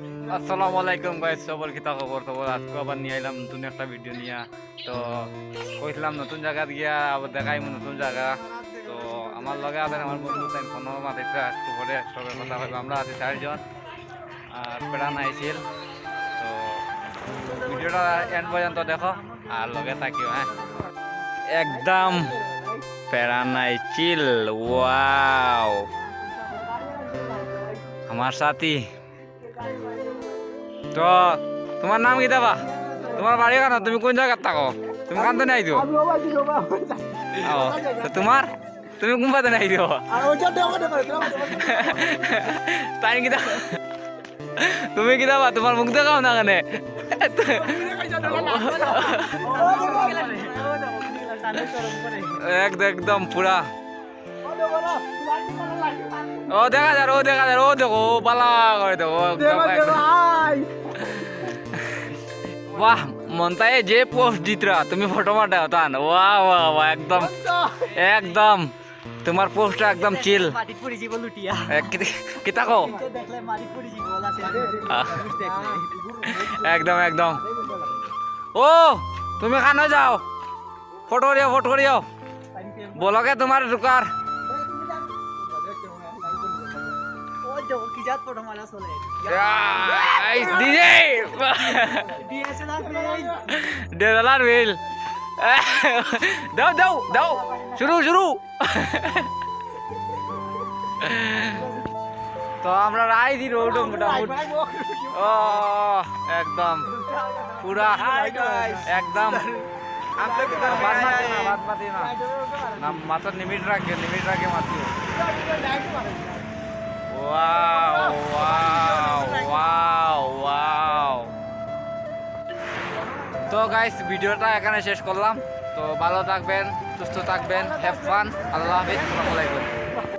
আসসালামু আলাইকুম গাইস সবর কিতা খবর? খবর আজকে আবার নিয়ে এলাম নতুন একটা ভিডিও নিয়ে। তো কইছিলাম নতুন জায়গা গিয়া আবার দেখাইম নতুন জায়গা। তো আমার লগে আছেন আমার বন্ধু তাই ফোনের মাথায় একটু পরে সবের কথা হইব আমরা আছি চারজন। আর প্রাণ আইছিল তো ভিডিওটা এন্ড পর্যন্ত দেখো, আর লগে থাকিও হ্যাঁ। একদম প্যারা নাই চিল ওয়াও। আমার সাথী তো তোমার নাম কি দেবা তোমার বাড়ি কেন তুমি কোন জায়গার থাকো তুমি কান্দে নাই তো তোমার তুমি কোন পাতে নাই দিও তাই কি তুমি কি দাবা তোমার মুখ দেখাও না কেন একদম পুরা ও দেখা যায় ও দেখা যায় ও দেখো ও পালা করে দেখো একদম, একদম। বাহ মনতায় যে পোস্ট জিতরা তুমি ফটো মাঠাও তান। ওয়া ওয়া ওয়া একদম একদম তোমার পোস্টটা একদম চিল কিতা কো। একদম একদম। ও তুমি খানো যাও। ফটো দিও ফটো দিও বলকে তোমার দোকার বিল দাও দাও দাও শুরু শুরু তো আমরা রাই দি রোড মোটামুটি। ও একদম। পুরা একদম। মাত্র নিমিট রাখে নিমিট রাখে মাত্র তো গাইস ভিডিওটা এখানে শেষ করলাম। তো ভালো থাকবেন, সুস্থ থাকবেন হ্যাভ ফান আল্লাহ হাফিজ